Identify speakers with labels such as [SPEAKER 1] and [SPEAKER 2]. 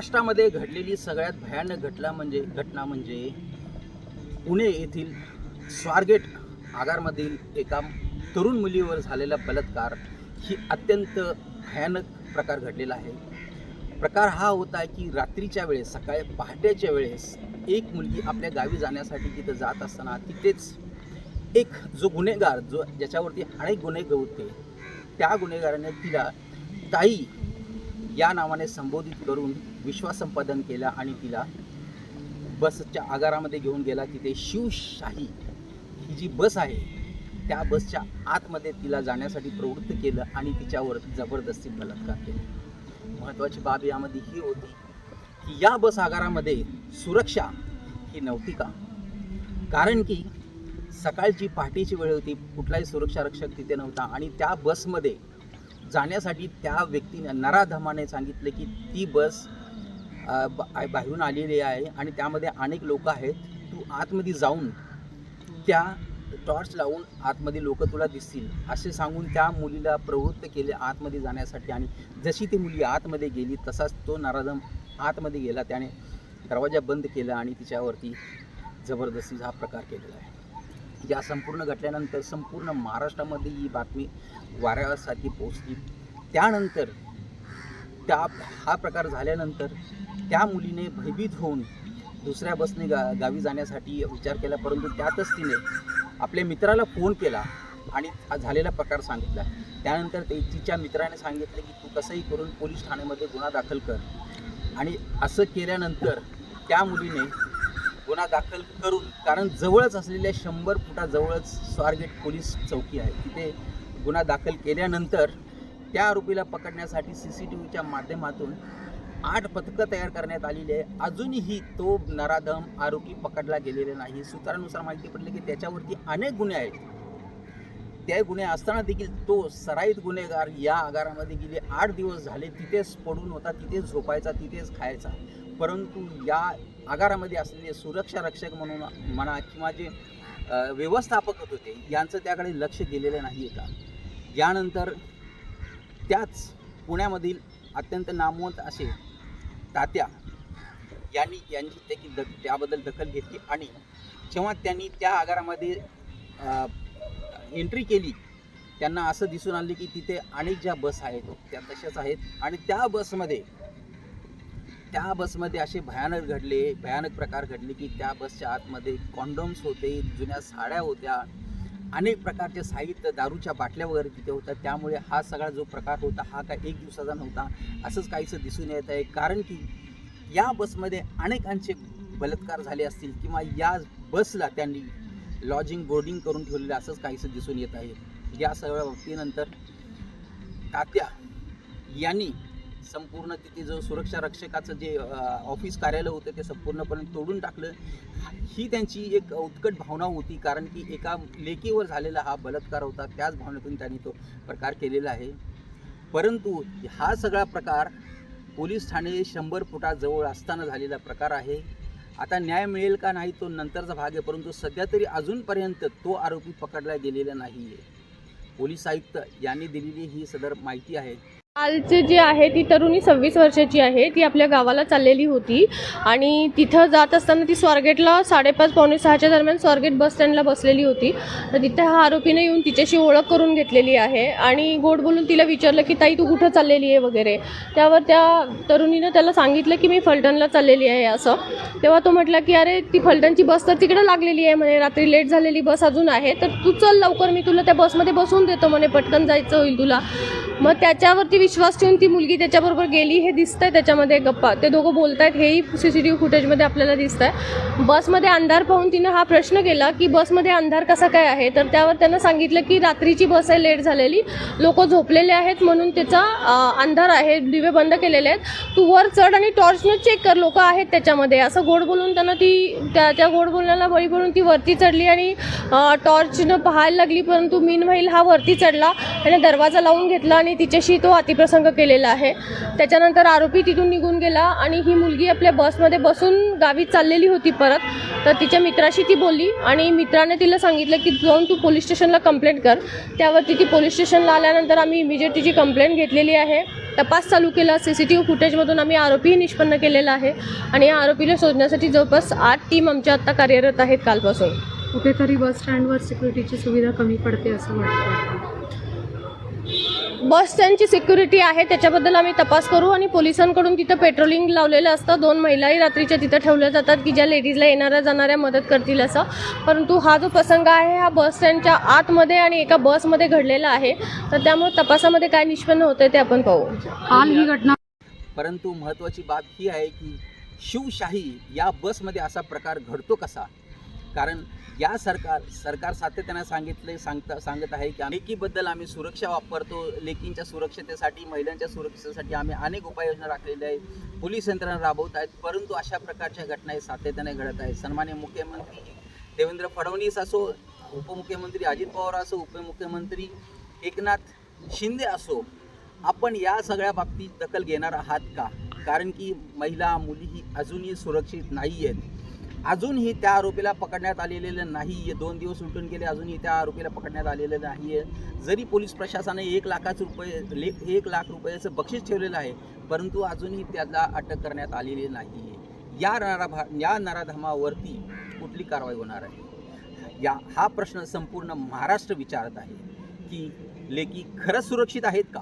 [SPEAKER 1] महाराष्ट्रामध्ये घडलेली सगळ्यात भयानक घटना म्हणजे घटना म्हणजे पुणे येथील स्वारगेट आगारमधील एका तरुण मुलीवर झालेला बलात्कार. ही अत्यंत भयानक प्रकार घडलेला आहे. प्रकार हा होता की रात्रीच्या वेळेस सकाळी पहाटेच्या वेळेस एक मुलगी आपल्या गावी जाण्यासाठी तिथं जात असताना तिथेच एक जो गुन्हेगार जो ज्याच्यावरती अनेक गुन्हे होते त्या गुन्हेगाराने तिला ताई या नावाने संबोधित करून विश्वासंपादन केला आणि तिला बसच्या आगारामध्ये घेऊन गेला. तिथे शिवशाही ही जी बस आहे त्या बसच्या आतमध्ये तिला जाण्यासाठी प्रवृत्त केलं आणि तिच्यावर जबरदस्ती बलात्कार केला. महत्त्वाची बाब यामध्ये ही होती की या बस आगारामध्ये सुरक्षा ही नव्हती का? कारण की सकाळची पहाटेची वेळ होती कुठलाही सुरक्षा रक्षक तिथे नव्हता आणि त्या बसमध्ये जाण्यासाठी त्या व्यक्तीने नराधमाने सांगितले की ती बस बा- बाहेरून आलेली आहे आणि त्यामध्ये अनेक लोक आहेत. तू आतमध्ये जाऊन त्या टॉर्च लावून आतमध्ये लोक तुला दिसतील. असे सांगून त्या मुलीला प्रवृत्त केले आतमध्ये जाण्यासाठी आणि जशी ती मुली आतमध्ये गेली तसाच तो नराधम आतमध्ये गेला. त्याने दरवाजा बंद केला आणि तिच्यावरती जबरदस्तीचा हा प्रकार केलेला आहे. या संपूर्ण घटल्यानंतर संपूर्ण महाराष्ट्रामध्ये ही बातमी वाऱ्यासारखी पोचली त्यानंतर त्या हा प्रकार झाल्यानंतर त्या मुलीने भयभीत होऊन दुसऱ्या बसने गा गावी जाण्यासाठी विचार केला परंतु त्यातच तिने आपल्या मित्राला फोन केला आणि हा झालेला प्रकार सांगितला. त्यानंतर ते तिच्या मित्राने सांगितलं की तू कसंही करून पोलीस ठाण्यामध्ये गुन्हा दाखल कर. आणि असं केल्यानंतर त्या मुलीने गुन्हा दाखल करून कारण जवळच असलेल्या शंभर फुटाजवळच स्वारगेट पोलीस चौकी आहे. तिथे गुन्हा दाखल केल्यानंतर त्या आरोपीला पकडण्यासाठी सी सी टी व्हीच्या माध्यमातून आठ पथकं तयार करण्यात आलेली आहे. अजूनही तो नराधम आरोपी पकडला गेलेला नाही. सूत्रानुसार माहिती पडली की त्याच्यावरती अनेक गुन्हे आहेत. त्या गुन्हे असताना देखील तो सराईत गुन्हेगार या आगारामध्ये गेले. आठ दिवस झाले. तिथेच पडून होता तिथेच झोपायचा तिथेच खायचा. परंतु या आगारामध्ये असलेले सुरक्षा रक्षक म्हणून म्हणा किंवा जे व्यवस्थापक होते यांचं त्याकडे लक्ष गेलेलं नाही आहे का? यानंतर त्याच पुण्यामधील अत्यंत नामवंत असे तात्या यांनी यांची त्याची द त्याबद्दल दखल घेतली आणि जेव्हा त्यांनी त्या आगारामध्ये एंट्री केली त्यांना असं दिसून आलं की तिथे अनेक ज्या बस आहेत त्या तशाच आहेत आणि त्या बसमध्ये त्या बसमध्ये असे भयानक घडले भयानक प्रकार घडले की त्या बसच्या आतमध्ये कॉन्डोम्स होते जुन्या साड्या होत्या अनेक प्रकारचे साहित्य दारूच्या बाटल्या वगैरे तिथे होत्या. त्यामुळे हा सगळा जो प्रकार होता हा काय एक दिवसाचा नव्हता असंच काहीसं दिसून येत आहे. कारण की या बसमध्ये अनेकांचे बलात्कार झाले असतील किंवा या बसला त्यांनी लॉजिंग बोर्डिंग करून ठेवलेलं असंच काहीसं दिसून येत आहे. या सगळ्या बाबतीनंतर तात्या यांनी संपूर्ण तिथे जो सुरक्षा रक्षकाचं जे ऑफिस कार्यालय होतं ते संपूर्णपणे तोडून टाकलं. ही त्यांची एक उत्कट भावना होती कारण की एका लेकीवर झालेला हा बलात्कार होता त्याच भावनेतून त्यांनी तो प्रकार केलेला आहे. परंतु हा सगळा प्रकार पोलीस ठाणे शंभर फुटाजवळ असताना झालेला प्रकार आहे. आता न्याय मिळेल का नाही तो नंतरचा भाग आहे परंतु सध्या तरी अजूनपर्यंत तो आरोपी पकडला गेलेला नाही आहे पोलीस आयुक्त यांनी दिलेली ही सदर माहिती आहे.
[SPEAKER 2] कालचे जे आहे ती तरुणी सव्वीस वर्षाची आहे. ती आपल्या गावाला चाललेली होती. आणि तिथं जात असताना ती स्वारगेटला साडेपाच पावणे सहाच्या दरम्यान स्वारगेट बस स्टँडला बसलेली होती. तर तिथे हा आरोपीने येऊन तिच्याशी ओळख करून घेतलेली आहे. आणि गोड बोलून तिला विचारलं की ताई तू कुठं चाललेली आहे? वगैरे. त्यावर त्या तरुणीनं त्याला सांगितलं की मी फलटणला चाललेली आहे असं. तेव्हा तो म्हटला की अरे ती फलटणची बस तर तिकडं लागलेली आहे म्हणे. रात्री लेट झालेली बस अजून आहे. तर तू चल लवकर. मी तुला त्या बसमध्ये बसवून देतो म्हणे. पटकन जायचं होईल तुला. मग त्याच्यावरती विश्वास ठेवून ती मुलगी त्याच्याबरोबर गेली हे दिसतंय त्याच्यामध्ये गप्पा. ते दोघं बोलतायत हेही सी सी टी व्ही फुटेजमध्ये आपल्याला दिसत आहे बसमध्ये अंधार पाहून तिनं हा प्रश्न केला की बसमध्ये अंधार कसा काय आहे? तर त्यावर त्यांना सांगितलं की रात्रीची बस आहे लेट झालेली. लोक झोपलेले आहेत म्हणून त्याचा अंधार आहे दिवे बंद केलेले आहेत. तू वर चढ आणि टॉर्चनं चेक कर लोक आहेत त्याच्यामध्ये. असं गोड बोलून त्यांना ती त्या त्या गोड बोलण्याला बळी पडून ती वरती चढली आणि टॉर्चनं पाहायला लागली परंतु मीन व्हाईल हा वरती चढला. आणि दरवाजा लावून घेतला आणि आणि तिच्याशी तो अतिप्रसंग केलेला आहे. त्याच्यानंतर आरोपी तिथून निघून गेला आणि ही मुलगी आपल्या बसमध्ये बसून गावी चाललेली होती परत. तर तिच्या मित्राशी ती बोलली आणि मित्राने तिला सांगितलं की जाऊन तू पोलीस स्टेशनला कंप्लेंट कर. त्यावरती ती पोलीस स्टेशनला आल्यानंतर आम्ही इमिजिएट तिची कंप्लेंट घेतलेली आहे तपास चालू केला. सी सी टी व्ही फुटेजमधून आम्ही आरोपीही निष्पन्न केलेला आहे आणि या आरोपीला शोधण्यासाठी जवळपास आठ टीम आमच्या आत्ता कार्यरत आहेत कालपासून.
[SPEAKER 3] कुठेतरी बस स्टँडवर सिक्युरिटीची सुविधा कमी पडते असं वाटतं.
[SPEAKER 2] बस स्टँडची सिक्युरिटी आहे त्याच्याबद्दल आम्ही तपास करू आणि पोलिसांकडून तिथं पेट्रोलिंग लावलेलं असतं. दोन महिलाही रात्रीच्या तिथं ठेवल्या जातात की ज्या लेडीजला येणाऱ्या जाणाऱ्या मदत करतील असं. परंतु हा जो प्रसंग आहे हा बस स्टँडच्या आतमध्ये आणि एका बसमध्ये घडलेला आहे. तर त्यामुळे तपासामध्ये काय निष्पन्न होतं ते आपण पाहू.
[SPEAKER 3] काल ही घटना
[SPEAKER 1] परंतु महत्त्वाची बाब ही आहे की शिवशाही या बसमध्ये असा प्रकार घडतो कसा? कारण या सरकार सरकार सातत्यानं सांगितले सांगता सांगत आहे की लेकीबद्दल आम्ही सुरक्षा वापरतो लेकींच्या सुरक्षतेसाठी महिलांच्या सुरक्षेसाठी आम्ही अनेक उपाययोजना राखलेल्या आहेत पोलीस यंत्रणा राबवत आहेत परंतु अशा प्रकारच्या घटना हे सातत्याने घडत आहेत. सन्मान्य मुख्यमंत्री देवेंद्र फडणवीस असो उपमुख्यमंत्री अजित पवार असो उपमुख्यमंत्री एकनाथ शिंदे असो आपण या सगळ्या बाबतीत दखल घेणार आहात का? कारण की महिला मुली ही अजूनही सुरक्षित नाही आहेत अजूनही त्या आरोपीला पकडण्यात आलेलं नाही आहे दोन दिवस उलटून गेले अजूनही त्या आरोपीला पकडण्यात आलेलं नाही आहे जरी पोलीस प्रशासनाने एक लाखाचं रुपये ले एक लाख रुपयाचं बक्षीस ठेवलेलं आहे परंतु अजूनही त्याला अटक करण्यात आलेली नाही आहे या नराभा या नराधमावरती कुठली कारवाई होणार आहे? या हा प्रश्न संपूर्ण महाराष्ट्र विचारत आहे की लेकी खरंच सुरक्षित आहेत का?